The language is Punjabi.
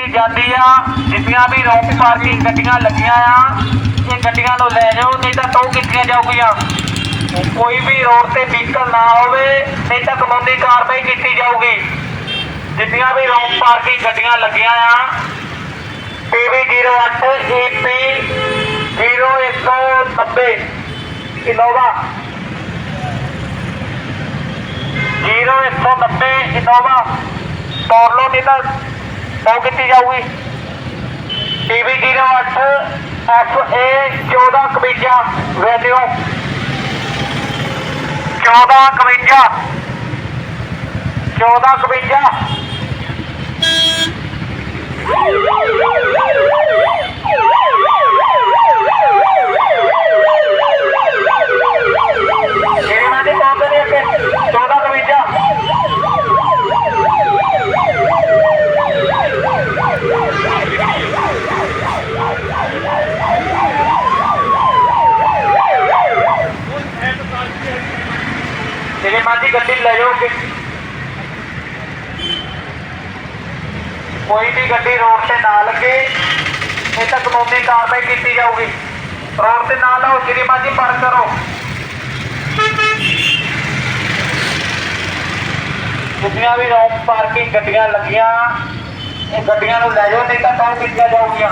ਕੀਤੀ ਜਾਂਦੀ ਆ। ਜਿੰਨੀਆਂ ਵੀ ਰੋਂਗ ਪਾਰਕਿੰਗ ਗੱਡੀਆਂ ਲੱਗੀਆਂ ਆ। ਇਹ ਗੱਡੀਆਂ ਨੂੰ ਲੈ ਜਾਓ, ਨਹੀਂ ਤਾਂ ਟੋ ਕੀਤੀਆਂ ਜਾਊਗੀਆਂ। ਕੋਈ ਵੀ ਰੋਡ ਤੇ ਵਹੀਕਲ ਨਾ ਹੋਵੇ, ਨਹੀਂ ਤਾਂ ਕਾਨੂੰਨੀ ਕਾਰਵਾਈ ਕੀਤੀ ਜਾਊਗੀ। ਜਿੰਨੀਆਂ ਵੀ ਰੋਂਗ ਪਾਰਕਿੰਗ ਗੱਡੀਆਂ ਲੱਗੀਆਂ ਆ। PV08 EP 0190 Innova. 0190 ਇਨੋਵਾ। ਤੋੜ ਲਓ ਨਹੀਂ ਤਾਂ ਉਹ ਕੀਤੀ ਜਾਊਗੀ? ਟੀਵੀ 08 FA 1452 ਵੈਲਿਊ 1452 1452 ਤੇਰੇ ਮਾਂ ਗੱਡੀ ਲੈ ਜਾਓ ਕਿ ਕੋਈ ਵੀ ਗੱਡੀ ਰੋਡ ਤੇ ਨਾ ਲੱਗੇ, ਇਹ ਤਾਂ ਕਾਨੂੰਨੀ ਕਾਰਵਾਈ ਕੀਤੀ ਜਾਊਗੀ। ਰੋਡ ਤੇ ਨਾ ਲਾਓ ਸ਼੍ਰੀਮਾਨ ਜੀ ਪਰ ਕਰੋ। ਜਿੰਨੀਆਂ ਵੀ ਰੋਡ ਪਾਰਕਿੰਗ ਗੱਡੀਆਂ ਲੱਗੀਆਂ, ਇਹ ਗੱਡੀਆਂ ਨੂੰ ਲੈ ਜਾਓ, ਨਹੀਂ ਤਾਂ ਟਾਉ ਕੀਤੀਆਂ ਜਾਊਗੀਆਂ।